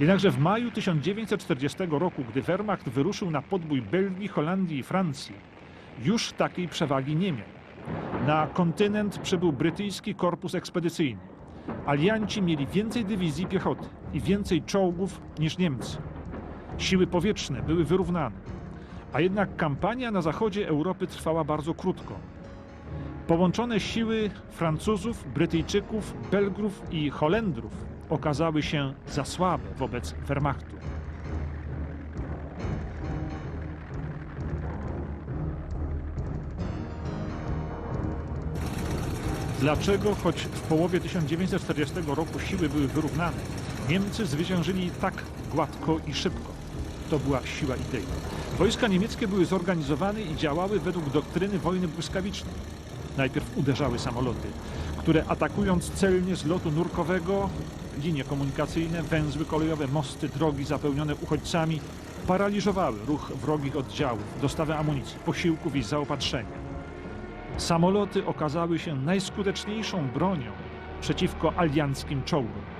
Jednakże w maju 1940 roku, gdy Wehrmacht wyruszył na podbój Belgii, Holandii i Francji, już takiej przewagi nie miał. Na kontynent przybył brytyjski korpus ekspedycyjny. Alianci mieli więcej dywizji piechoty i więcej czołgów niż Niemcy. Siły powietrzne były wyrównane, a jednak kampania na zachodzie Europy trwała bardzo krótko. Połączone siły Francuzów, Brytyjczyków, Belgrów i Holendrów okazały się za słabe wobec Wehrmachtu. Dlaczego, choć w połowie 1940 roku siły były wyrównane, Niemcy zwyciężyli tak gładko i szybko? To była siła idei. Wojska niemieckie były zorganizowane i działały według doktryny wojny błyskawicznej. Najpierw uderzały samoloty, które atakując celnie z lotu nurkowego, linie komunikacyjne, węzły kolejowe, mosty, drogi zapełnione uchodźcami, paraliżowały ruch wrogich oddziałów, dostawę amunicji, posiłków i zaopatrzenia. Samoloty okazały się najskuteczniejszą bronią przeciwko alianckim czołgom.